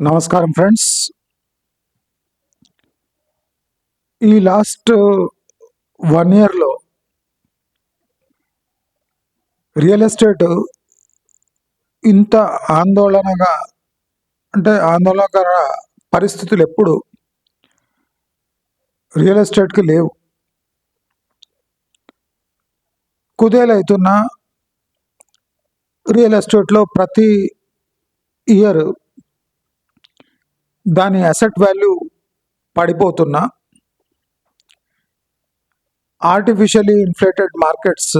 నమస్కారం ఫ్రెండ్స్. ఈ last one ఇయర్లో రియల్ ఎస్టేట్ ఇంత ఆందోళనగా అంటే ఆందోళనకర పరిస్థితులు ఎప్పుడు రియల్ ఎస్టేట్కి లేవు. కుదేలవుతున్న రియల్ ఎస్టేట్లో ప్రతి ఇయర్ దాని అసెట్ వాల్యూ పడిపోతున్నా ఆర్టిఫిషియలీ ఇన్ఫ్లేటెడ్ మార్కెట్స్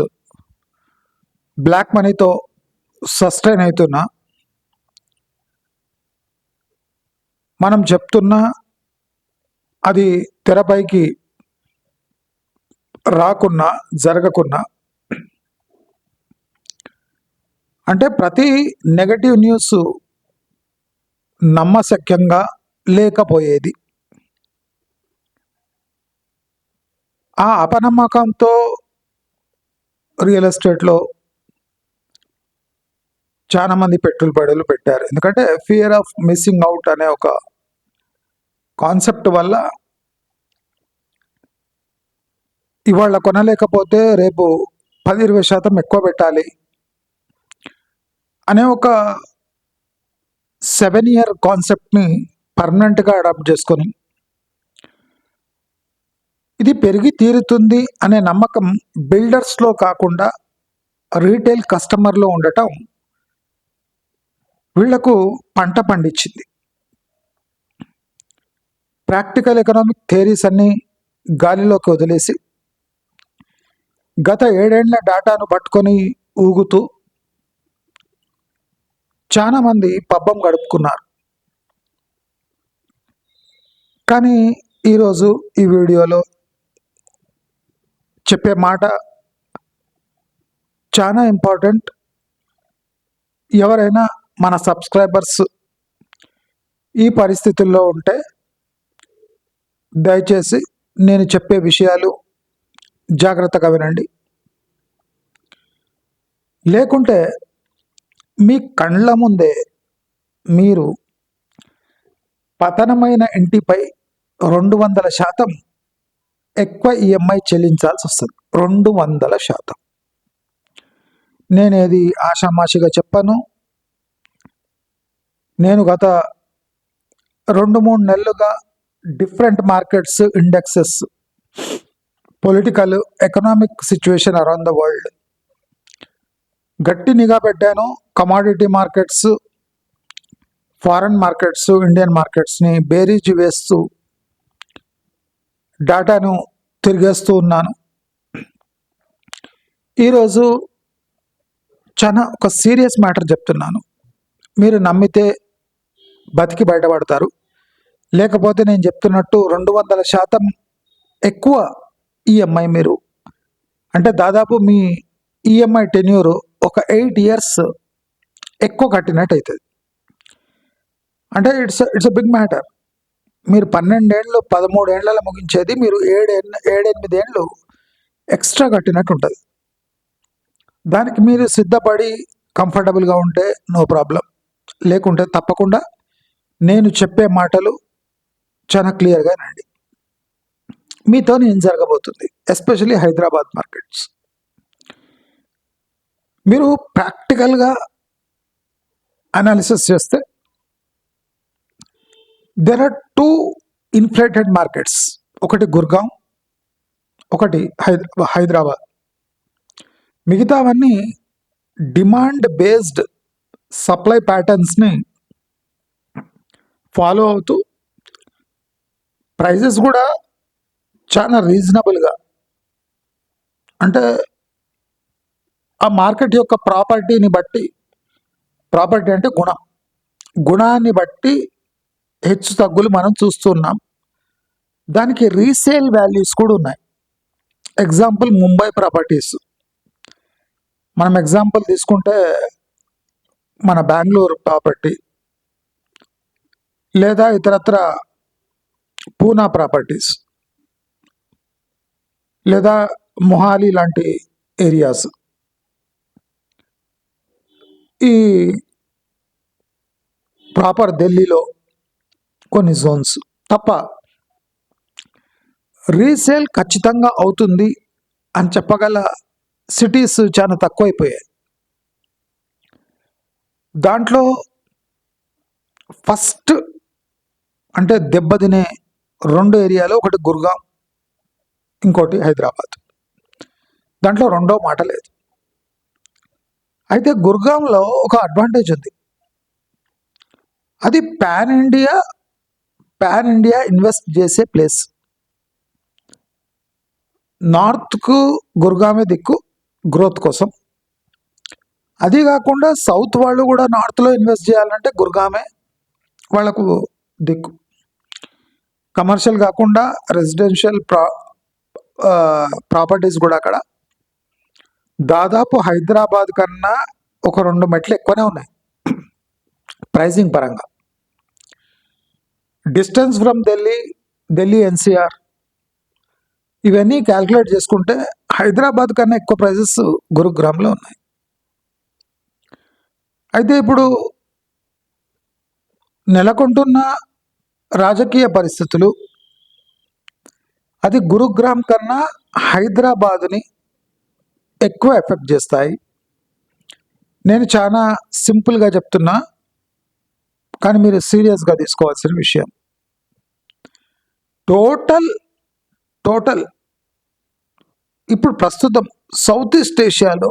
బ్లాక్ మనీతో సస్టైన్ అవుతున్నా మనం చెప్తున్నా అది తెరపైకి రాకున్నా జరగకున్నా అంటే ప్రతి నెగటివ్ న్యూస్ నమ్మశక్యంగా లేకపోయేది. ఆ అపనమ్మకంతో రియల్ ఎస్టేట్లో చాలామంది పెట్టుబడులు పెట్టారు. ఎందుకంటే ఫియర్ ఆఫ్ మిస్సింగ్ అవుట్ అనే ఒక కాన్సెప్ట్ వల్ల ఇవాళ కొనలేకపోతే రేపు పది ఇరవై శాతం ఎక్కువ పెట్టాలి అనే ఒక సెవెన్ ఇయర్ కాన్సెప్ట్ని పర్మనెంట్గా అడాప్ట్ చేసుకొని ఇది పెరిగి తీరుతుంది అనే నమ్మకం బిల్డర్స్లో కాకుండా రీటైల్ కస్టమర్లో ఉండటం వీళ్ళకు పంట పండించింది. ప్రాక్టికల్ ఎకనామిక్ థేరీస్ అన్ని గాలిలోకి వదిలేసి గత ఏడేళ్ళ డేటాను పట్టుకొని ఊగుతూ చాలామంది పబ్బం గడుపుకున్నారు. కానీ ఈరోజు ఈ వీడియోలో చెప్పే మాట చాలా ఇంపార్టెంట్. ఎవరైనా మన సబ్స్క్రైబర్స్ ఈ పరిస్థితుల్లో ఉంటే దయచేసి నేను చెప్పే విషయాలు జాగ్రత్తగా వినండి. లేకుంటే మీ కళ్ళ ముందే మీరు పతనమైన ఇంటిపై రెండు వందల శాతం ఎక్కువ ఈఎంఐ చెల్లించాల్సి వస్తుంది. రెండు వందల శాతం. నేనేది ఆషామాషిగా చెప్పాను. నేను గత రెండు మూడు నెలలుగా different markets indexes political economic situation around the world. గట్టి నిఘా పెట్టాను. Commodity markets foreign markets Indian మార్కెట్స్ని బేరీజ్ వేస్తూ డేటాను తిరిగేస్తూ ఉన్నాను. ఈరోజు చాలా ఒక సీరియస్ మ్యాటర్ చెప్తున్నాను. మీరు నమ్మితే బతికి బయటపడతారు. లేకపోతే నేను చెప్తున్నట్టు రెండు వందల శాతం ఎక్కువ ఈఎంఐ మీరు. అంటే దాదాపు మీ ఈఎంఐ టెన్యూర్ ఒక ఎయిట్ ఇయర్స్ ఎక్కువ కట్టినట్టు అవుతుంది అంటే it's it's a big matter మీరు పన్నెండేళ్ళు పదమూడేళ్ళలో ముగించేది మీరు ఏడు ఏడెనిమిదేండ్లు ఎక్స్ట్రా కట్టినట్టు ఉంటుంది దానికి మీరు సిద్ధపడి కంఫర్టబుల్గా ఉంటే నో ప్రాబ్లం. లేకుంటే తప్పకుండా నేను చెప్పే మాటలు చాలా క్లియర్గా రండి మీతో ఏం జరగబోతుంది ఎస్పెషలీ హైదరాబాద్ మార్కెట్స్. మీరు ప్రాక్టికల్గా అనాలిసిస్ చేస్తే there are two inflated markets ఒకటి గుర్గాం ఒకటి హైదరా హైదరాబాద్. మిగతావన్నీ డిమాండ్ బేస్డ్ సప్లై ప్యాటర్న్స్ని ఫాలో అవుతూ ప్రైజెస్ కూడా చాలా రీజనబుల్గా అంటే ఆ మార్కెట్ యొక్క ప్రాపర్టీని బట్టి ప్రాపర్టీ అంటే గుణం. గుణాన్ని బట్టి హెచ్చు తగ్గులు మనం చూస్తున్నాం. దానికి రీసేల్ వాల్యూస్ కూడా ఉన్నాయి. ఎగ్జాంపుల్ ముంబై ప్రాపర్టీస్ మనం ఎగ్జాంపుల్ తీసుకుంటే మన బెంగళూరు ప్రాపర్టీ లేదా ఇతరత్ర పూనా ప్రాపర్టీస్ లేదా మొహాలి లాంటి ఏరియాస్ ఈ ప్రాపర్ ఢిల్లీలో కొన్ని జోన్స్ తప్ప రీసేల్ ఖచ్చితంగా అవుతుంది అని చెప్పగల సిటీస్ చాలా తక్కువైపోయాయి. దాంట్లో ఫస్ట్ అంటే దెబ్బతినే రెండు ఏరియాలు ఒకటి గుర్గాం ఇంకోటి హైదరాబాద్. దాంట్లో రెండో మాట లేదు. అయితే గుర్గాంలో ఒక అడ్వాంటేజ్ ఉంది. అది pan India pan India invest చేసే ప్లేస్ నార్త్కు గుర్గామే దిక్కు గ్రోత్ కోసం. అది కాకుండా సౌత్ వాళ్ళు కూడా నార్త్లో ఇన్వెస్ట్ చేయాలంటే గుర్గామే వాళ్ళకు దిక్కు. కమర్షియల్ కాకుండా రెసిడెన్షియల్ ప్రా ప్రాపర్టీస్ కూడా అక్కడ. దాదాపు హైదరాబాద్ కన్నా ఒక రెండు మెట్లు ఎక్కువనే ఉన్నాయి. ప్రైసింగ్ పరంగా. Distance from Delhi Delhi NCR ఇవన్నీ క్యాల్కులేట్ చేసుకుంటే హైదరాబాద్ కన్నా ఎక్కువ ప్రైజెస్ గురుగ్రామ్లో ఉన్నాయి. అయితే ఇప్పుడు నెలకొంటున్న రాజకీయ పరిస్థితులు అది గురుగ్రామ్ కన్నా హైదరాబాద్ని ఎక్కువ ఎఫెక్ట్ చేస్తాయి. నేను చాలా సింపుల్గా చెప్తున్నా. కానీ మీరు సీరియస్గా తీసుకోవాల్సిన విషయం. Total total. ఇప్పుడు ప్రస్తుతం సౌత్ ఈస్ట్ ఏషియాలో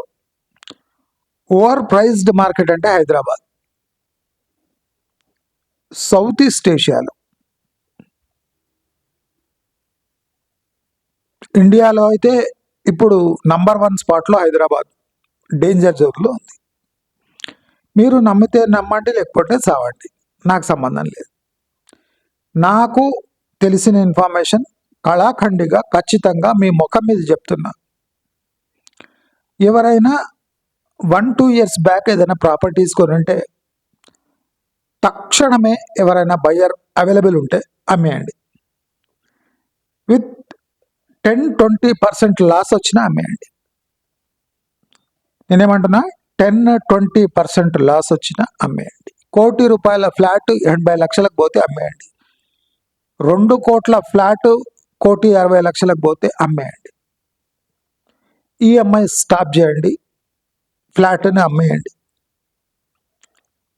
ఓవర్ ప్రైజ్డ్ మార్కెట్ అంటే హైదరాబాద్. South east ఏషియాలో. ఇండియాలో అయితే ఇప్పుడు నంబర్ వన్ స్పాట్లో హైదరాబాద్. డేంజర్ జోన్లో ఉంది. మీరు నమ్మితే నమ్మండి లేకపోతే చావండి నాకు సంబంధం లేదు. నాకు తెలిసిన ఇన్ఫర్మేషన్ కళాఖండిగా ఖచ్చితంగా మీ ముఖం మీద చెప్తున్నా. ఎవరైనా వన్ టూ ఇయర్స్ బ్యాక్ ఏదైనా ప్రాపర్టీస్ కొనుంటే తక్షణమే ఎవరైనా బయ్యర్ అవైలబుల్ ఉంటే అమ్మేయండి. With ten twenty percent loss వచ్చినా అమ్మేయండి. నేనేమంటున్నా? టెన్ ట్వంటీ పర్సెంట్ లాస్ వచ్చినా అమ్మేయండి. కోటి రూపాయల ఫ్లాట్ ఎనభై లక్షలకు పోతే అమ్మేయండి. రెండు కోట్ల ఫ్లాట్ కోటి అరవై లక్షలకు పోతే అమ్మేయండి. ఈఎంఐ స్టాప్ చేయండి. ఫ్లాట్ని అమ్మేయండి.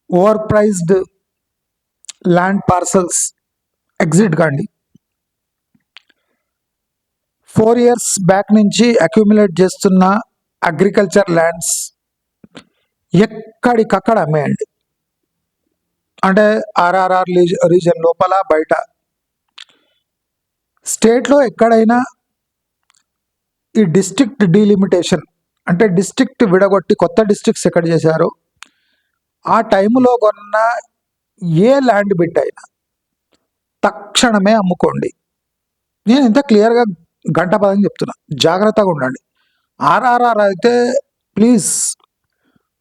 Over priced land parcels exit కాండి. ఫోర్ ఇయర్స్ బ్యాక్ నుంచి అక్యుములేట్ చేస్తున్న అగ్రికల్చర్ ల్యాండ్స్ ఎక్కడికక్కడ అమ్మేయండి. అంటే ఆర్ఆర్ఆర్ రీజన్ లోపల బయట. స్టేట్లో ఎక్కడైనా ఈ డిస్ట్రిక్ట్ డీలిమిటేషన్ అంటే డిస్ట్రిక్ట్ విడగొట్టి కొత్త డిస్ట్రిక్ట్స్ ఎక్కడ చేశారో ఆ టైంలో కొన్న ఏ ల్యాండ్ బిట్ అయినా తక్షణమే అమ్ముకోండి. నేను ఇంత క్లియర్గా గంట పదని చెప్తున్నా. జాగ్రత్తగా ఉండండి. ఆర్ఆర్ఆర్ అయితే please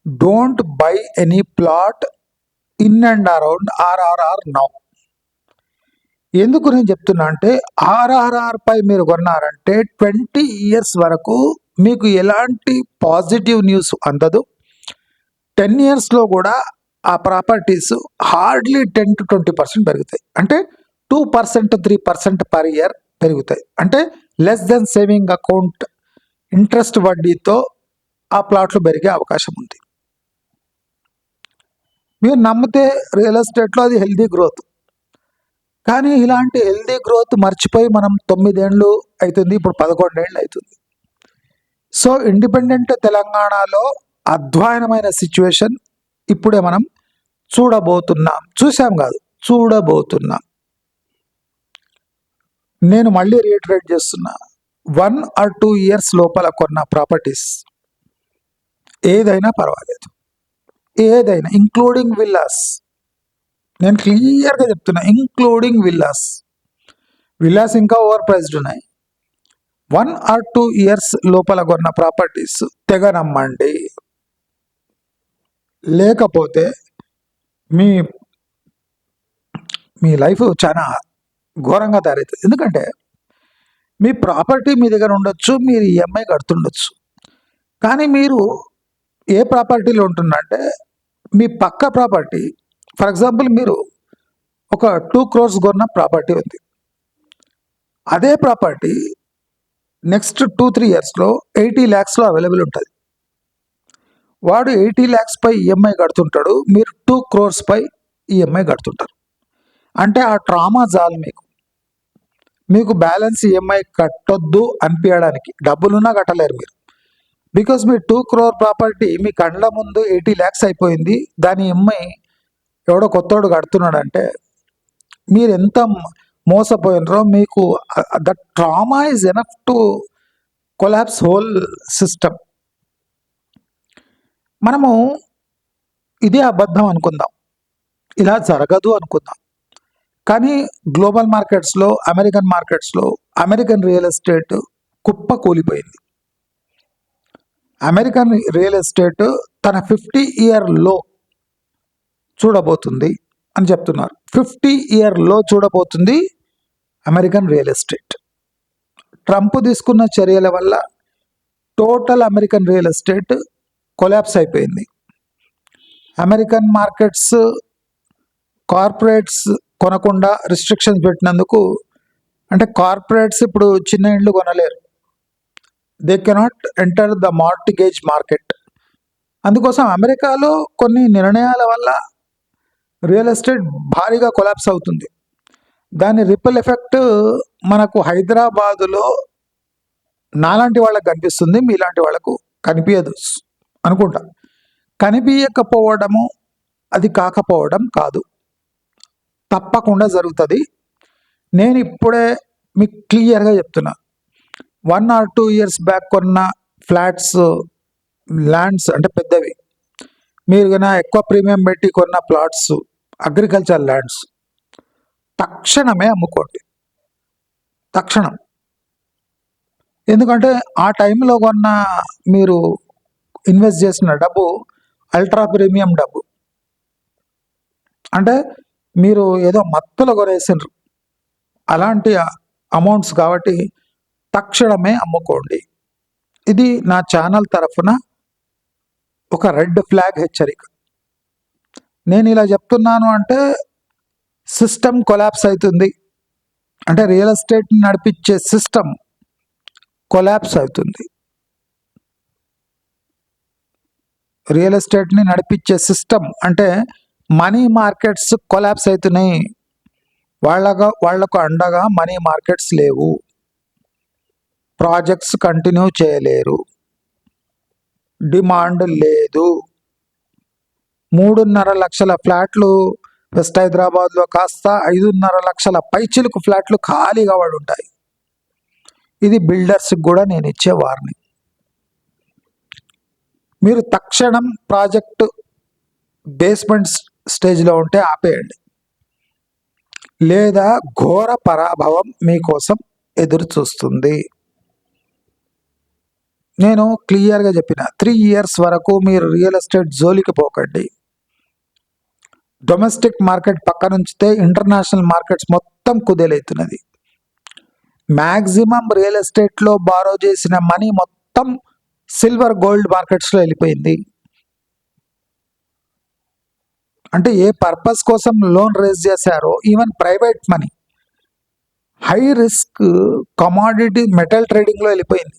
don't buy any plot in and around RRR now. ఎందుకు నేను చెప్తున్నా అంటే ఆర్ఆర్ఆర్ పై మీరు కొన్నారంటే ట్వంటీ ఇయర్స్ వరకు మీకు ఎలాంటి పాజిటివ్ న్యూస్ అందదు. టెన్ ఇయర్స్లో కూడా ఆ properties hardly ten to twenty percent పెరుగుతాయి. అంటే two percent three percent per year పెరుగుతాయి. అంటే less than saving account interest వడ్డీతో ఆ ప్లాట్లు పెరిగే అవకాశం ఉంది. మీరు నమ్మితే రియల్ ఎస్టేట్లో అది హెల్దీ గ్రోత్ కానీ ఇలాంటి హెల్దీ గ్రోత్ మర్చిపోయి మనం తొమ్మిదేండ్లు అవుతుంది ఇప్పుడు పదకొండేళ్ళు అవుతుంది సో ఇండిపెండెంట్ తెలంగాణలో అధ్వానమైన సిచ్యువేషన్ ఇప్పుడే మనం చూడబోతున్నాం. చూసాం కాదు చూడబోతున్నాం. నేను మళ్ళీ రీటరేట్ చేస్తున్నా వన్ ఆర్ టూ ఇయర్స్ లోపల కొన్న ప్రాపర్టీస్ ఏదైనా పర్వాలేదు. ఏదైనా ఇంక్లూడింగ్ విల్లాస్ నేను క్లియర్గా చెప్తున్నా ఇంక్లూడింగ్ విల్లాస్ విల్లాస్ ఇంకా ఓవర్ ప్రైస్డ్ ఉన్నాయి. వన్ ఆర్ టూ ఇయర్స్ లోపల కొన్న ప్రాపర్టీస్ తెగ నమ్మండి. లేకపోతే మీ మీ లైఫ్ చాలా ఘోరంగా తయారవుతుంది. ఎందుకంటే మీ ప్రాపర్టీ మీ దగ్గర ఉండొచ్చు మీరు ఈఎంఐ కడుతుండొచ్చు. కానీ మీరు ఏ ప్రాపర్టీలో ఉంటుందంటే మీ పక్క ప్రాపర్టీ ఫర్ ఎగ్జాంపుల్ మీరు ఒక టూ క్రోర్స్ కొన్న ప్రాపర్టీ ఉంది. అదే ప్రాపర్టీ నెక్స్ట్ టూ త్రీ ఇయర్స్లో ఎయిటీ ల్యాక్స్లో అవైలబుల్ ఉంటుంది. వాడు ఎయిటీ ల్యాక్స్ పై ఈఎంఐ కడుతుంటాడు మీరు టూ క్రోర్స్ పై ఈఎంఐ కడుతుంటారు. అంటే ఆ ట్రామా చాలు మీకు. మీకు బ్యాలెన్స్ ఈఎంఐ కట్టొద్దు అనిపించడానికి డబ్బులున్నా కట్టలేరు మీరు. బికాస్ మీ టూ క్రోర్ ప్రాపర్టీ మీ కండ్ల ముందు ఎయిటీ ల్యాక్స్ అయిపోయింది. దాని ఈఎంఐ ఎవడో కొత్తోడు కడుతున్నాడంటే మీరు ఎంత మోసపోయినరో మీకు the trauma is enough to collapse whole system మనము ఇదే అబద్ధం అనుకుందాం. ఇలా జరగదు అనుకుందాం. కానీ గ్లోబల్ మార్కెట్స్లో అమెరికన్ మార్కెట్స్లో అమెరికన్ రియల్ ఎస్టేట్ కుప్ప కూలిపోయింది. అమెరికన్ రియల్ ఎస్టేట్ తన ఫిఫ్టీ ఇయర్లో చూడబోతుంది అని చెప్తున్నారు. ఫిఫ్టీ ఇయర్లో చూడబోతుంది అమెరికన్ రియల్ ఎస్టేట్. ట్రంప్ తీసుకున్న చర్యల వల్ల total American real estate collapse అయిపోయింది. అమెరికన్ మార్కెట్స్ కార్పొరేట్స్ కొనకుండా రిస్ట్రిక్షన్స్ పెట్టినందుకు అంటే కార్పొరేట్స్ ఇప్పుడు చిన్న ఇండ్లు కొనలేరు. They cannot enter the mortgage market అందుకోసం అమెరికాలో కొన్ని నిర్ణయాల వల్ల రియల్ ఎస్టేట్ భారీగా కొలాప్స్ అవుతుంది. దాని రిపల్ ఎఫెక్ట్ మనకు హైదరాబాదులో నాలాంటి వాళ్ళకి కనిపిస్తుంది. మీలాంటి వాళ్ళకు కనిపించదు అనుకుంటా. కనిపించకపోవడము అది కాకపోవడం కాదు. తప్పకుండా జరుగుతుంది. నేను ఇప్పుడే మీకు క్లియర్గా చెప్తున్నా. One or two years back కొన్న ఫ్లాట్స్ ల్యాండ్స్ అంటే పెద్దవి. మీరు కన్నా ఎక్కువ ప్రీమియం పెట్టి కొన్న ప్లాట్స్ అగ్రికల్చర్ ల్యాండ్స్ తక్షణమే అమ్ముకోండి. తక్షణం. ఎందుకంటే ఆ టైంలో కొన్న మీరు ఇన్వెస్ట్ చేసిన డబ్బు అల్ట్రా ప్రీమియం డబ్బు. అంటే మీరు ఏదో మత్తులో కొనేసిండ్రు అలాంటి అమౌంట్స్ కాబట్టి తక్షణమే అమ్ముకోండి. ఇది నా ఛానల్ తరఫున ఒక రెడ్ ఫ్లాగ్ హెచ్చరిక. నేను ఇలా చెప్తున్నాను అంటే సిస్టమ్ కొలాప్స్ అవుతుంది. అంటే రియల్ ఎస్టేట్ని నడిపించే సిస్టమ్ కొలాప్స్ అవుతుంది. రియల్ ఎస్టేట్ని నడిపించే సిస్టమ్ అంటే మనీ మార్కెట్స్ కొలాప్స్ అవుతున్నాయి. వాళ్ళగా వాళ్ళకు అండగా మనీ మార్కెట్స్ లేవు. ప్రాజెక్ట్స్ కంటిన్యూ చేయలేరు. డిమాండ్ లేదు. మూడున్నర లక్షల ఫ్లాట్లు వెస్ట్ హైదరాబాద్లో కాస్త ఐదున్నర లక్షల పైచిలుకు ఫ్లాట్లు ఖాళీగా పడి ఉంటాయి ఇది బిల్డర్స్కి కూడా నేను ఇచ్చే వార్నింగ్. మీరు తక్షణం ప్రాజెక్టు బేస్మెంట్ స్టేజ్లో ఉంటే ఆపేయండి. లేదా ఘోర పరాభవం మీకోసం ఎదురు చూస్తుంది నేను క్లియర్గా చెప్పిన త్రీ ఇయర్స్ వరకు మీరు రియల్ ఎస్టేట్ జోలికి పోకండి. డొమెస్టిక్ మార్కెట్ పక్కనుంచితే ఇంటర్నేషనల్ మార్కెట్స్ మొత్తం కుదేలవుతున్నది మ్యాక్సిమం రియల్ ఎస్టేట్లో బారో చేసిన మనీ మొత్తం సిల్వర్ గోల్డ్ మార్కెట్స్లో వెళ్ళిపోయింది. అంటే ఏ పర్పస్ కోసం లోన్ రేజ్ చేశారో even private money high risk commodity metal ట్రేడింగ్లో వెళ్ళిపోయింది.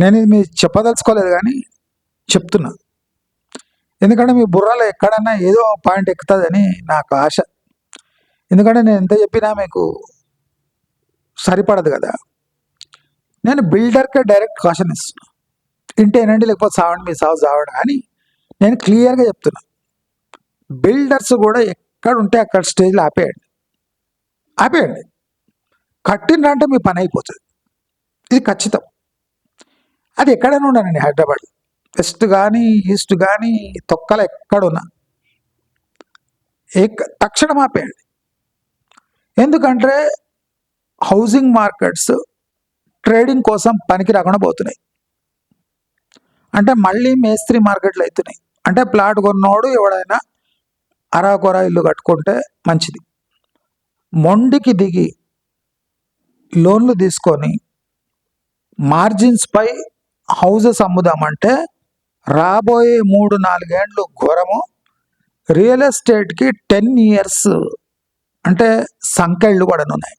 నేను ఇది మీరు చెప్పదలుచుకోలేదు కానీ చెప్తున్నా. ఎందుకంటే మీ బుర్రలో ఎక్కడన్నా ఏదో పాయింట్ ఎక్కుతుందని నాకు ఆశ. ఎందుకంటే నేను ఎంత చెప్పినా మీకు సరిపడదు కదా. నేను బిల్డర్కే డైరెక్ట్ కాషన్ ఇస్తున్నా. ఇంటేనండి లేకపోతే సావండి మీ సాగు సావడం కానీ నేను క్లియర్గా చెప్తున్నా. బిల్డర్స్ కూడా ఎక్కడ ఉంటే అక్కడ స్టేజ్లో ఆపేయండి. ఆపేయండి. కట్టిండ్రంటే మీ పని అయిపోతుంది. ఇది ఖచ్చితం. అది ఎక్కడైనా ఉండనండి హైదరాబాద్. వెస్ట్ కానీ ఈస్ట్ కానీ తొక్కలు ఎక్కడున్నా. ఏ తక్షణం ఆపేయండి. ఎందుకంటే హౌసింగ్ మార్కెట్స్ ట్రేడింగ్ కోసం పనికి రాకుండా పోతున్నాయి. అంటే మళ్ళీ మేస్త్రి మార్కెట్లు అవుతున్నాయి అంటే ప్లాట్ కొన్నోడు ఎవడైనా అరాకొర ఇల్లు కట్టుకుంటే మంచిది. మొండికి దిగి లోన్లు తీసుకొని మార్జిన్స్పై హౌజెస్ అమ్ముదామంటే రాబోయే మూడు నాలుగేండ్లు ఘోరము. రియల్ ఎస్టేట్కి టెన్ ఇయర్స్ అంటే సంకెళ్ళు పడనున్నాయి.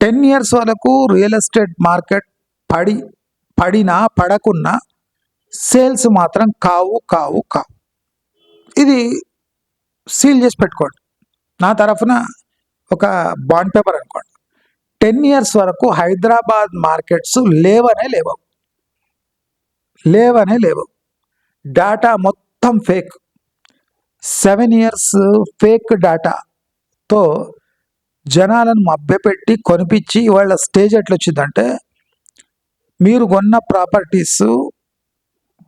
టెన్ ఇయర్స్ వరకు రియల్ ఎస్టేట్ మార్కెట్ పడి పడినా పడకున్నా సేల్స్ మాత్రం కావు కావు కావు. ఇది సీల్ చేసి పెట్టుకోండి. నా తరఫున ఒక బాండ్ పేపర్ అనుకోండి. టెన్ ఇయర్స్ వరకు హైదరాబాద్ మార్కెట్స్ లేవనే లేవు లేవనే లేవు. డాటా మొత్తం ఫేక్. సెవెన్ ఇయర్స్ ఫేక్ డాటాతో జనాలను మభ్యపెట్టి కొనిపించి వాళ్ళ స్టేజ్ ఎట్లా వచ్చిందంటే మీరు కొన్న properties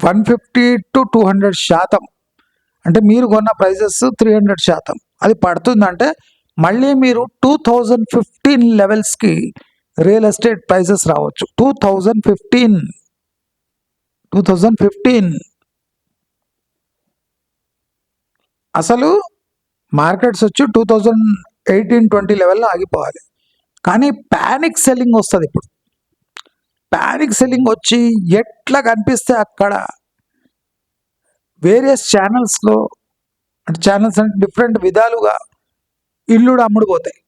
one fifty to two hundred శాతం. అంటే మీరు కొన్న ప్రైజెస్ త్రీ హండ్రెడ్ శాతం. అది పడుతుందంటే మళ్ళీ మీరు టూ థౌజండ్ ఫిఫ్టీన్ లెవెల్స్కి రియల్ ఎస్టేట్ ప్రైజెస్ రావచ్చు. Two thousand fifteen two thousand fifteen అసలు మార్కెట్స్ వచ్చి టూ థౌజండ్ ఎయిటీన్ ట్వంటీ లెవెల్లో ఆగిపోవాలి. కానీ ప్యానిక్ సెల్లింగ్ వస్తుంది ఇప్పుడు. ప్యానిక్ సెల్లింగ్ వచ్చి ఎట్లా కనిపిస్తే అక్కడ వేరియస్ ఛానల్స్లో అంటే ఛానల్స్ అంటే డిఫరెంట్ విధాలుగా ఇల్లు అమ్ముడుపోతాయి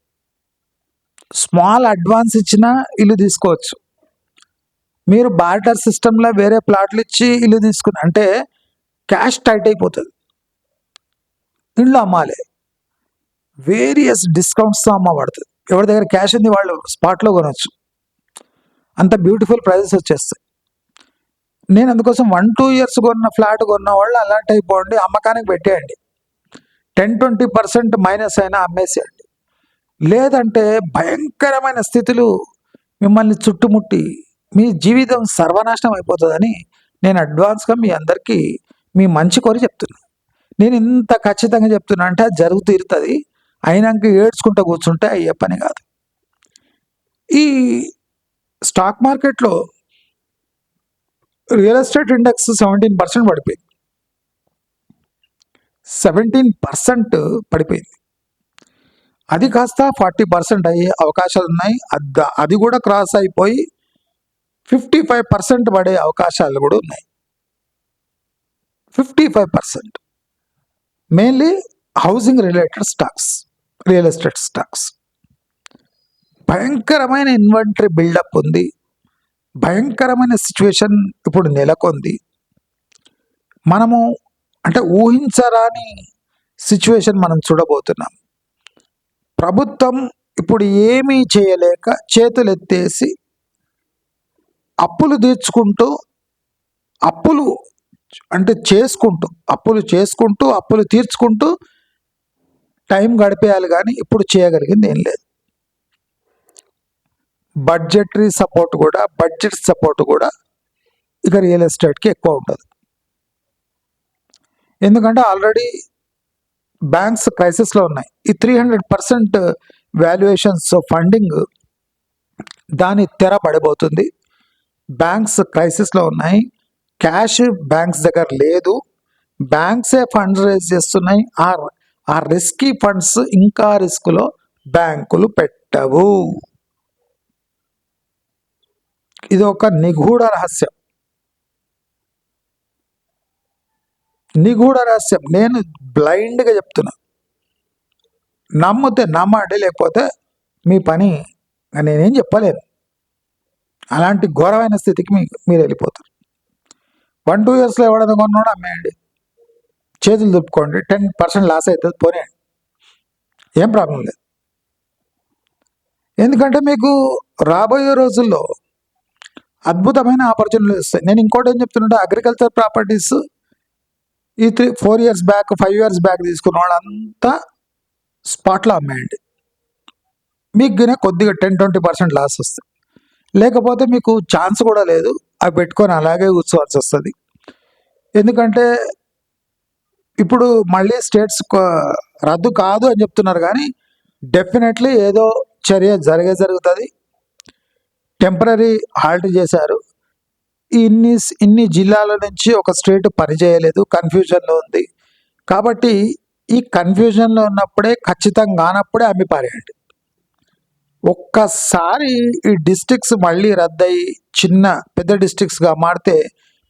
స్మాల్ అడ్వాన్స్ ఇచ్చినా ఇల్లు తీసుకోవచ్చు. మీరు బార్టర్ సిస్టంలో వేరే ప్లాట్లు ఇచ్చి ఇల్లు తీసుకుని అంటే క్యాష్ టైట్ అయిపోతుంది. ఇల్లు అమ్మాలి. వేరియస్ డిస్కౌంట్స్తో అమ్మబడుతుంది ఎవరి దగ్గర క్యాష్ ఉంది వాళ్ళు స్పాట్లో కొనవచ్చు అంత బ్యూటిఫుల్ ప్రైజెస్ వచ్చేస్తాయి. నేను అందుకోసం వన్ టూ ఇయర్స్ కొన్న ఫ్లాట్ కొన్న వాళ్ళు అలాంటి అయిపోండి అమ్మకానికి పెట్టేయండి. టెన్ ట్వంటీ పర్సెంట్ మైనస్ అయినా అమ్మేసేయండి. లేదంటే భయంకరమైన స్థితులు మిమ్మల్ని చుట్టుముట్టి మీ జీవితం సర్వనాశనం అయిపోతుందని నేను అడ్వాన్స్గా మీ అందరికీ మీ మంచి కోరి చెప్తున్నా. నేను ఇంత ఖచ్చితంగా చెప్తున్నా అంటే అది జరుగు తీరుతుంది. అయినాక ఏడ్చుకుంటూ కూర్చుంటే అయ్యే పని కాదు. ఈ స్టాక్ మార్కెట్లో real estate index seventeen percent పడిపోయింది. సెవెంటీన్ పర్సెంట్ పడిపోయింది. అది కాస్త ఫార్టీ పర్సెంట్ అయ్యే అవకాశాలు ఉన్నాయి అది కూడా క్రాస్ అయిపోయి ఫిఫ్టీ ఫైవ్ పర్సెంట్ పడే అవకాశాలు కూడా ఉన్నాయి. Fifty five percent. Mainly housing related stocks real estate stocks భయంకరమైన ఇన్వెంటరీ బిల్డప్ ఉంది. భయంకరమైన సిచ్యువేషన్ ఇప్పుడు నెలకొంది. మనము అంటే ఊహించరాని సిచ్యువేషన్ మనం చూడబోతున్నాం. ప్రభుత్వం ఇప్పుడు ఏమీ చేయలేక చేతులు ఎత్తేసి అప్పులు తీర్చుకుంటూ అప్పులు అంటే చేసుకుంటూ అప్పులు చేసుకుంటూ అప్పులు తీర్చుకుంటూ టైం గడిపేయాలి కానీ ఇప్పుడు చేయగలిగింది ఏం లేదు. బడ్జెటరీ సపోర్ట్ కూడా బడ్జెట్ సపోర్ట్ కూడా ఇక రియల్ ఎస్టేట్కి ఎక్కువ ఉండదు ఎందుకంటే ఆల్రెడీ బ్యాంక్స్ క్రైసిస్లో ఉన్నాయి. ఈ three hundred percent valuations funding దాని తెర పడిపోతుంది. బ్యాంక్స్ క్రైసిస్లో ఉన్నాయి. క్యాష్ బ్యాంక్స్ దగ్గర లేదు. బ్యాంక్సే ఫండ్స్ రేజ్ చేస్తున్నాయి. ఆ ఆ రిస్కీ ఫండ్స్ ఇంకా రిస్క్లో బ్యాంకులు పెట్టవు. ఇది ఒక నిగూఢ రహస్యం. నిగూఢ రహస్యం. నేను బ్లైండ్గా చెప్తున్నా. నమ్మితే నమ్మండి లేకపోతే మీ పని నేనేం చెప్పలేను. అలాంటి ఘోరమైన స్థితికి మీ మీరు వెళ్ళిపోతారు. వన్ టూ ఇయర్స్లో ఎవడైనా కొన్నాడో అమ్మేయండి. చేతులు దుప్పుకోండి. టెన్ పర్సెంట్ లాస్ అవుతుంది. పోనేయండి. ఏం ప్రాబ్లం లేదు. ఎందుకంటే మీకు రాబోయే రోజుల్లో అద్భుతమైన ఆపర్చునిటీలు వస్తాయి. నేను ఇంకోటి ఏం చెప్తున్నట్టు అగ్రికల్చర్ ప్రాపర్టీస్ ఈ three four years back five years back తీసుకున్న వాళ్ళంతా స్పాట్లో అమ్మేయండి. మీకు గినే కొద్దిగా టెన్ ట్వంటీ పర్సెంట్ లాస్ వస్తుంది లేకపోతే మీకు ఛాన్స్ కూడా లేదు. అవి పెట్టుకొని అలాగే కూర్చోవాల్సి వస్తుంది. ఎందుకంటే ఇప్పుడు మళ్ళీ స్టేట్స్ రద్దు కాదు అని చెప్తున్నారు కానీ డెఫినెట్లీ ఏదో చర్య జరిగే జరుగుతుంది. టెంపరీ హాల్ట్ చేశారు. ఇన్ని ఇన్ని జిల్లాల నుంచి ఒక స్టేట్ పనిచేయలేదు కన్ఫ్యూజన్లో ఉంది. కాబట్టి ఈ కన్ఫ్యూజన్లో ఉన్నప్పుడే ఖచ్చితంగా కానప్పుడే అమ్మి పారేయండి ఒక్కసారి ఈ డిస్ట్రిక్ట్స్ మళ్ళీ రద్దయి చిన్న పెద్ద డిస్ట్రిక్ట్స్గా మారితే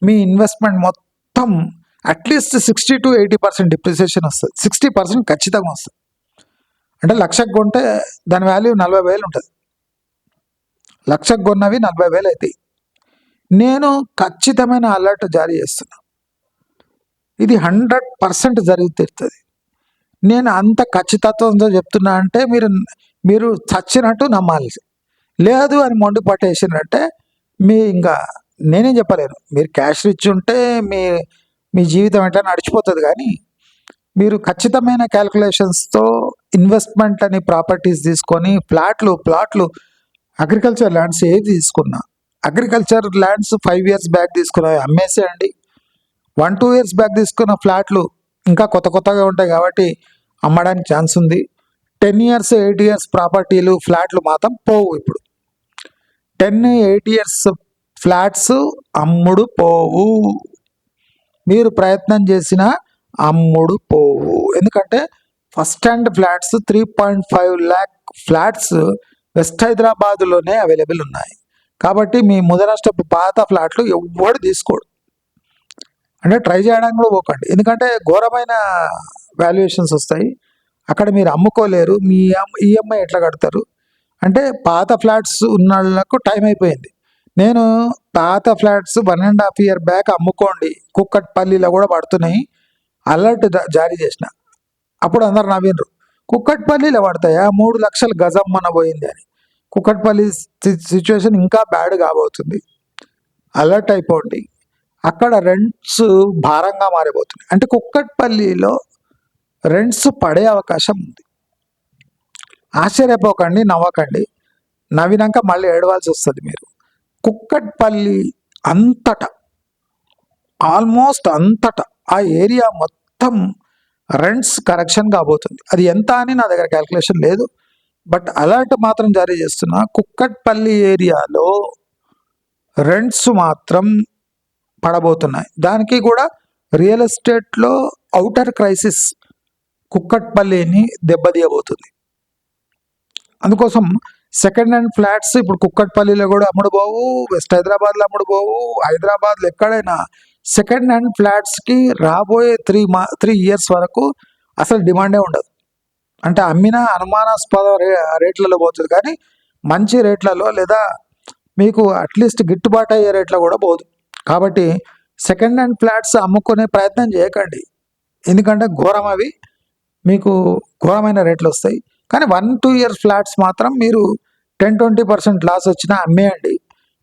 మీ ఇన్వెస్ట్మెంట్ మొత్తం at least sixty to eighty percent depreciation వస్తుంది. సిక్స్టీ పర్సెంట్ ఖచ్చితంగా వస్తుంది. అంటే లక్షకు కొంటే దాని వాల్యూ నలభై వేలు ఉంటుంది. లక్షకు కొన్నవి నలభై వేలు అవుతాయి నేను ఖచ్చితమైన అలర్ట్ జారీ చేస్తున్నా. ఇది హండ్రెడ్ పర్సెంట్ జరిగి తీరుతుంది నేను అంత ఖచ్చితత్వంతో చెప్తున్నా అంటే మీరు మీరు చచ్చినట్టు నమ్మాలి లేదు అని మొండి పట్టేసినట్టే మీ ఇంకా నేనేం చెప్పలేను. మీరు క్యాష్ రిచ్ ఉంటే మీ మీ జీవితం ఎట్లా నడిచిపోతుంది కానీ మీరు ఖచ్చితమైన క్యాల్కులేషన్స్తో ఇన్వెస్ట్మెంట్ అని ప్రాపర్టీస్ తీసుకొని ఫ్లాట్లు ప్లాట్లు అగ్రికల్చర్ ల్యాండ్స్ ఏది తీసుకున్నా. Agriculture lands five years back తీసుకున్నవి అమ్మేసేయండి. వన్ టూ ఇయర్స్ బ్యాక్ తీసుకున్న ఫ్లాట్లు ఇంకా కొత్త కొత్తగా ఉంటాయి కాబట్టి అమ్మడానికి ఛాన్స్ ఉంది. టెన్ ఇయర్స్ ఎయిట్ ఇయర్స్ ప్రాపర్టీలు ఫ్లాట్లు మాత్రం పోవు ఇప్పుడు. టెన్ ఎయిట్ ఇయర్స్ ఫ్లాట్స్ అమ్ముడు పోవు. మీరు ప్రయత్నం చేసిన అమ్ముడు పోవు. ఎందుకంటే first hand flats three point five lakh flats west హైదరాబాద్లోనే అవైలబుల్ ఉన్నాయి. కాబట్టి మీ ముదనష్టపు పాత ఫ్లాట్లు ఎవ్వడు తీసుకోడు. అంటే ట్రై చేయడానికి కూడా పోకండి. ఎందుకంటే ఘోరమైన వాల్యుయేషన్స్ వస్తాయి. అక్కడ మీరు అమ్ముకోలేరు. మీ ఈఎంఐ ఎట్లా కడతారు? అంటే పాత ఫ్లాట్స్ ఉన్న వాళ్ళకు టైం అయిపోయింది. నేను పాత flats one and half year back అమ్ముకోండి. కుక్కట్పల్లిలో కూడా పడుతున్నాయి. అలర్ట్ జా- జారీ చేసిన. అప్పుడు అందరు నవ్వినరు కుక్కట్పల్లిలో పడతాయా? మూడు లక్షలు గజం మన పోయింది అని. కుక్కట్పల్లి సిచ్యువేషన్ ఇంకా బ్యాడ్ కాబోతుంది. అలర్ట్ అయిపోండి. అక్కడ రెంట్స్ భారంగా మారిపోతున్నాయి. అంటే కుక్కట్పల్లిలో రెంట్స్ పడే అవకాశం ఉంది. ఆశ్చర్యపోకండి నవ్వకండి. నవ్వినాక మళ్ళీ ఏడవాల్సి వస్తుంది మీరు. కుక్కట్పల్లి అంతటా ఆల్మోస్ట్ అంతటా ఆ ఏరియా మొత్తం రెంట్స్ కరెక్షన్ కాబోతుంది. అది ఎంత అని నా దగ్గర క్యాల్కులేషన్ లేదు. బట్ అలర్ట్ మాత్రం జారీ చేస్తున్నా కుక్కట్పల్లి ఏరియాలో రెంట్స్ మాత్రం పడబోతున్నాయి. దానికి కూడా రియల్ ఎస్టేట్లో అవుటర్ క్రైసిస్ కుక్కట్పల్లిని దెబ్బతీయబోతుంది. అందుకోసం సెకండ్ హ్యాండ్ ఫ్లాట్స్ ఇప్పుడు కుక్కట్పల్లిలో కూడా అమ్ముడుపోవు వెస్ట్ హైదరాబాద్లో అమ్ముడుపోవు హైదరాబాద్లో ఎక్కడైనా సెకండ్ హ్యాండ్ ఫ్లాట్స్కి రాబోయే త్రీ మా త్రీ ఇయర్స్ వరకు అసలు డిమాండే ఉండదు. అంటే అమ్మిన అనుమానాస్పద రే రేట్లలో పోతుంది కానీ మంచి రేట్లలో లేదా మీకు అట్లీస్ట్ గిట్టుబాటు అయ్యే రేట్లో కూడా పోదు. కాబట్టి సెకండ్ హ్యాండ్ ఫ్లాట్స్ అమ్ముకునే ప్రయత్నం చేయకండి. ఎందుకంటే ఘోరం అవి. మీకు ఘోరమైన రేట్లు వస్తాయి. కానీ వన్ టూ ఇయర్స్ ఫ్లాట్స్ మాత్రం మీరు టెన్ ట్వంటీ పర్సెంట్ లాస్ వచ్చినా అమ్మేయండి.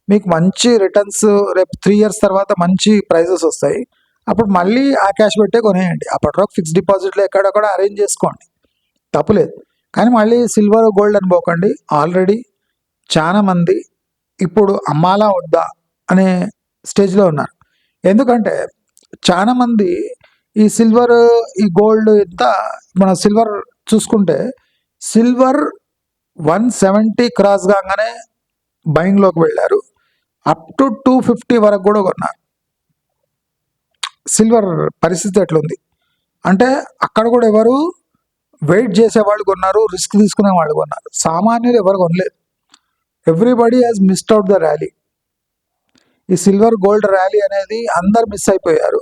మీకు మంచి రిటర్న్స్ రేపు త్రీ ఇయర్స్ తర్వాత మంచి ప్రైజెస్ వస్తాయి. అప్పుడు మళ్ళీ ఆ క్యాష్ పెట్టే కొనేయండి. అప్పటివరకు ఫిక్స్డ్ డిపాజిట్లో కూడా అరేంజ్ చేసుకోండి. తప్పులేదు. కానీ మళ్ళీ సిల్వర్ గోల్డ్ అనుకోకండి ఆల్రెడీ చాలా మంది ఇప్పుడు అమ్మాలా వద్దా అనే స్టేజ్లో ఉన్నారు. ఎందుకంటే చాలామంది ఈ సిల్వర్ ఈ గోల్డ్ ఇంత మన సిల్వర్ చూసుకుంటే సిల్వర్ వన్ సెవెంటీ క్రాస్ కాగానే బయింగ్లోకి వెళ్ళారు. అప్ టు టూ ఫిఫ్టీ వరకు కూడా కొన్నారు సిల్వర్ పరిస్థితి ఎట్లుంది? అంటే అక్కడ కూడా ఎవరు వెయిట్ చేసే వాళ్ళు కొన్నారు రిస్క్ తీసుకునే వాళ్ళు కొన్నారు. సామాన్యులు ఎవరు కొనలేదు everybody has missed out the rally ఈ సిల్వర్ గోల్డ్ ర్యాలీ అనేది అందరు మిస్ అయిపోయారు.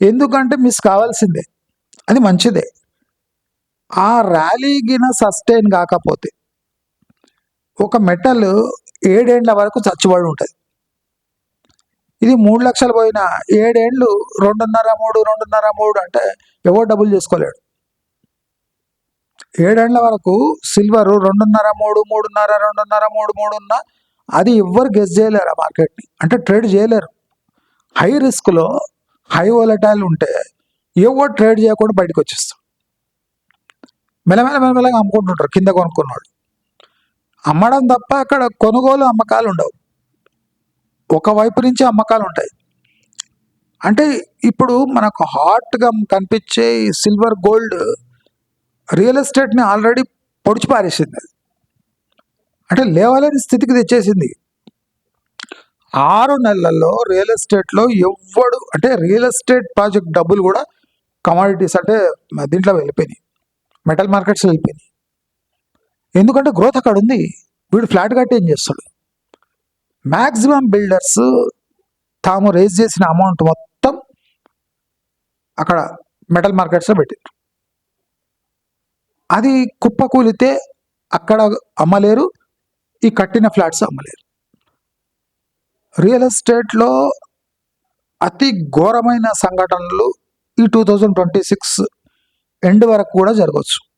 ఎందుకంటే మిస్ కావాల్సిందే. అది మంచిదే. ఆ ర్యాలీ గిన సస్టైన్ కాకపోతే ఒక మెటల్ ఏడేండ్ల వరకు చచ్చుబడి ఉంటుంది. ఇది మూడు లక్షలు పోయిన ఏడేండ్లు రెండున్నర మూడు రెండున్నర మూడు అంటే ఎవరు డబ్బులు చేసుకోలేడు. ఏడేండ్ల వరకు సిల్వర్ రెండున్నర మూడు మూడున్నర రెండున్నర మూడు మూడు ఉన్న అది ఎవ్వరు గెస్ చేయలేరు ఆ మార్కెట్ని అంటే ట్రేడ్ చేయలేరు. హై రిస్క్లో హై వోలటైల్ ఉంటే ఏవో ట్రేడ్ చేయకుండా బయటకు వచ్చేస్తాం. మెలమెల మెలమెలగా అమ్ముకుంటుంటారు కింద కొనుక్కున్నాడు అమ్మడం తప్ప అక్కడ కొనుగోలు అమ్మకాలు ఉండవు. ఒకవైపు నుంచి అమ్మకాలు ఉంటాయి. అంటే ఇప్పుడు మనకు హాట్గా కనిపించే ఈ సిల్వర్ గోల్డ్ రియల్ ఎస్టేట్ని ఆల్రెడీ పొడిచి పారేసింది అది అంటే లేవలేని స్థితికి తెచ్చేసింది. ఆరు నెలల్లో రియల్ ఎస్టేట్లో ఎవ్వడు అంటే రియల్ ఎస్టేట్ ప్రాజెక్ట్ డబ్బులు కూడా కమాడిటీస్ అంటే దీంట్లో వెళ్ళిపోయినాయి. మెటల్ మార్కెట్స్ వెళ్ళిపోయినాయి. ఎందుకంటే గ్రోత్ అక్కడ ఉంది. వీడు ఫ్లాట్ కట్టి ఏం చేస్తాడు? మ్యాక్సిమం బిల్డర్స్ తాము రేజ్ చేసిన అమౌంట్ మొత్తం అక్కడ మెటల్ మార్కెట్స్లో పెట్టారు అది కుప్పకూలితే అక్కడ అమ్మలేరు ఈ కట్టిన ఫ్లాట్స్ అమ్మలేరు. రియల్ ఎస్టేట్లో అతి ఘోరమైన సంఘటనలు ఈ two thousand twenty six end వరకు కూడా జరగవచ్చు.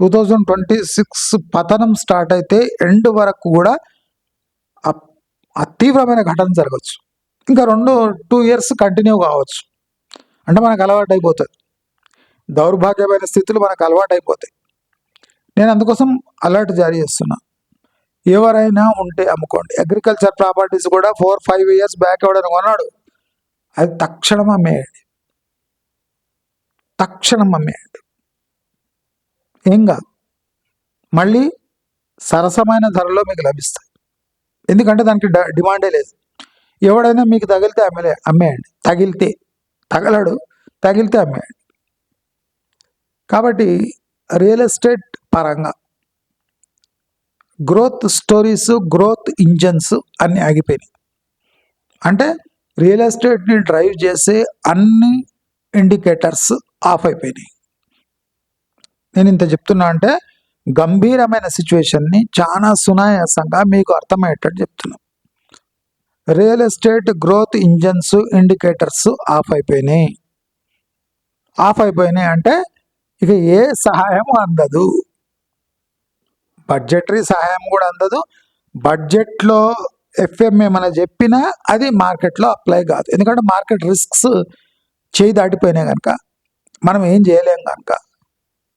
టూ థౌజండ్ ట్వంటీ సిక్స్ పతనం స్టార్ట్ అయితే ఎండ్ వరకు కూడా అ- అతీవ్రమైన ఘటన జరగవచ్చు. ఇంకా రెండు టూ ఇయర్స్ కంటిన్యూ కావచ్చు. అంటే మనకు అలవాటు అయిపోతుంది దౌర్భాగ్యమైన స్థితులు మనకు అలవాటు అయిపోతాయి. నేను అందుకోసం అలర్ట్ జారీ చేస్తున్నా. ఎవరైనా ఉంటే అమ్ముకోండి. అగ్రికల్చర్ ప్రాపర్టీస్ కూడా ఫోర్ ఫైవ్ ఇయర్స్ బ్యాక్ ఎవడని కొన్నాడు? అది తక్షణం అమ్మేయండి. తక్షణం అమ్మేయండి. ఏం కాదు. మళ్ళీ సరసమైన ధరలో మీకు లభిస్తాయి. ఎందుకంటే దానికి డ- డిమాండే లేదు. ఎవడైనా మీకు తగిలితే అమ్మలే అమ్మేయండి. తగిలితే తగలడు తగిలితే అమ్మేయండి. కాబట్టి రియల్ ఎస్టేట్ పరంగా గ్రోత్ స్టోరీస్ గ్రోత్ ఇంజన్స్ అన్నీ ఆగిపోయినాయి. అంటే రియల్ ఎస్టేట్ని డ్రైవ్ చేసే అన్ని ఇండికేటర్స్ ఆఫ్ అయిపోయినాయి. నేను ఇంత చెప్తున్నా అంటే గంభీరమైన సిచ్యువేషన్ని చాలా సునాయాసంగా మీకు అర్థమయ్యేటట్టు చెప్తున్నాను real estate growth engines indicators off అయిపోయినాయి. ఆఫ్ అయిపోయినాయి అంటే ఇక ఏ సహాయం అందదు. బడ్జెటరీ సహాయం కూడా అందదు. బడ్జెట్లో ఎఫ్ఎం ఏమైనా చెప్పినా అది మార్కెట్లో అప్లై కాదు. ఎందుకంటే మార్కెట్ రిస్క్స్ చేయి దాటిపోయినాయి కనుక. మనం ఏం చేయలేం కనుక.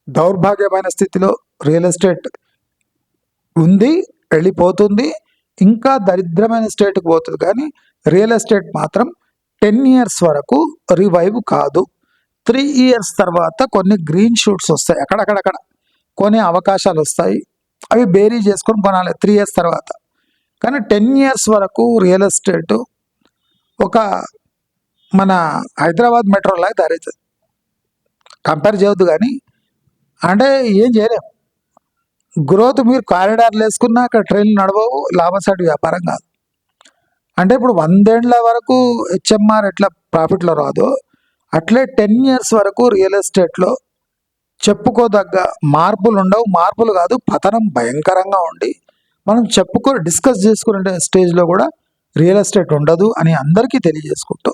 దౌర్భాగ్యమైన స్థితిలో రియల్ ఎస్టేట్ ఉంది వెళ్ళిపోతుంది. ఇంకా దరిద్రమైన స్టేట్కి పోతుంది కానీ రియల్ ఎస్టేట్ మాత్రం టెన్ ఇయర్స్ వరకు రివైవ్ కాదు. త్రీ ఇయర్స్ తర్వాత కొన్ని గ్రీన్ షూట్స్ వస్తాయి. అక్కడక్కడక్కడ కొన్ని అవకాశాలు వస్తాయి. అవి బేరీ చేసుకొని కొనాలి త్రీ ఇయర్స్ తర్వాత. కానీ టెన్ ఇయర్స్ వరకు రియల్ ఎస్టేట్ ఒక మన హైదరాబాద్ మెట్రో లాగా తయారవుతుంది. కంపేర్ చేయొద్దు కానీ. అంటే ఏం చేయలేం. గ్రోత్ మీరు కారిడార్లు వేసుకున్నా అక్కడ ట్రైన్లు నడవవు లాభసాటి వ్యాపారం కాదు. అంటే ఇప్పుడు వందేండ్ల వరకు హెచ్ఎంఆర్ ఎట్లా ప్రాఫిట్లో రాదో అట్లే టెన్ ఇయర్స్ వరకు రియల్ ఎస్టేట్లో చెప్పుకోదగ్గ మార్పులు ఉండవు మార్పులు కాదు పతనం భయంకరంగా ఉండి మనం చెప్పుకో డిస్కస్ చేసుకునే స్టేజ్లో కూడా రియల్ ఎస్టేట్ ఉండదు అని అందరికీ తెలియజేసుకుంటూ.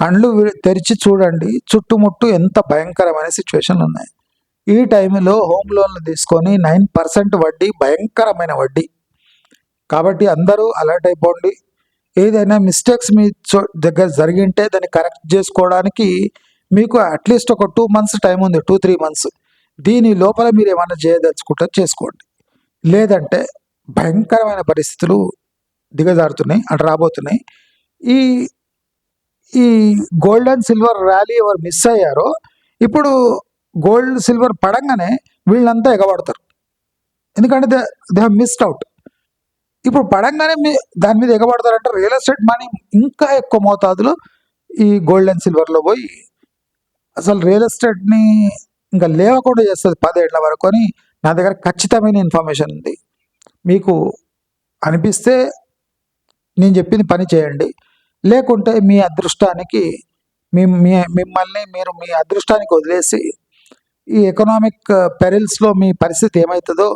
కళ్ళు తెరిచి చూడండి. చుట్టుముట్టు ఎంత భయంకరమైన సిచ్యువేషన్లు ఉన్నాయి ఈ టైంలో హోమ్ లోన్లు తీసుకొని నైన్ పర్సెంట్ వడ్డీ భయంకరమైన వడ్డీ. కాబట్టి అందరూ అలర్ట్ అయిపోండి. ఏదైనా మిస్టేక్స్ మీ చో- దగ్గర జరిగింటే దాన్ని కరెక్ట్ చేసుకోవడానికి మీకు అట్లీస్ట్ ఒక టూ మంత్స్ టైం ఉంది టూ త్రీ మంత్స్ దీని లోపల మీరు ఏమైనా చేయదలుచుకుంటే చేసుకోండి. లేదంటే భయంకరమైన పరిస్థితులు దిగజారుతున్నాయి అటు రాబోతున్నాయి. ఈ ఈ గోల్డ్ అండ్ సిల్వర్ ర్యాలీ ఎవరు మిస్ అయ్యారో ఇప్పుడు గోల్డ్ సిల్వర్ పడంగానే వీళ్ళంతా ఎగబడతారు. ఎందుకంటే they they have missed out ఇప్పుడు పడంగానే మీ దాని మీద ఎగబడతారంటే రియల్ ఎస్టేట్ మనీ ఇంకా ఎక్కువ మోతాదులో ఈ గోల్డ్ అండ్ సిల్వర్లో పోయి అసలు రియల్ ఎస్టేట్ని ఇంకా లేవకుండా చేస్తుంది పదేళ్ళ వరకు అని నా దగ్గర ఖచ్చితమైన ఇన్ఫర్మేషన్ ఉంది. మీకు అనిపిస్తే నేను చెప్పింది పని చేయండి. లేకుంటే మీ అదృష్టానికి మీ మీ మిమ్మల్ని మీరు మీ అదృష్టానికి వదిలేసి ఈ ఎకనామిక్ పెరిల్స్లో మీ పరిస్థితి ఏమవుతుందో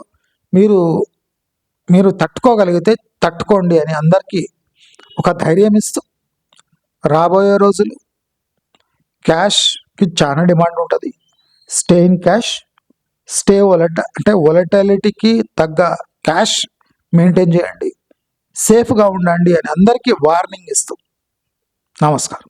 మీరు మీరు తట్టుకోగలిగితే తట్టుకోండి అని అందరికీ ఒక ధైర్యం ఇస్తూ రాబోయే రోజులు క్యాష్ కి చాలా డిమాండ్ ఉంటుంది. స్టే ఇన్ క్యాష్ స్టే వొలట అంటే వొలటాలిటీకి తగ్గ క్యాష్ మెయింటైన్ చేయండి. సేఫ్గా ఉండండి అని అందరికీ వార్నింగ్ ఇస్తూ. నమస్కారం.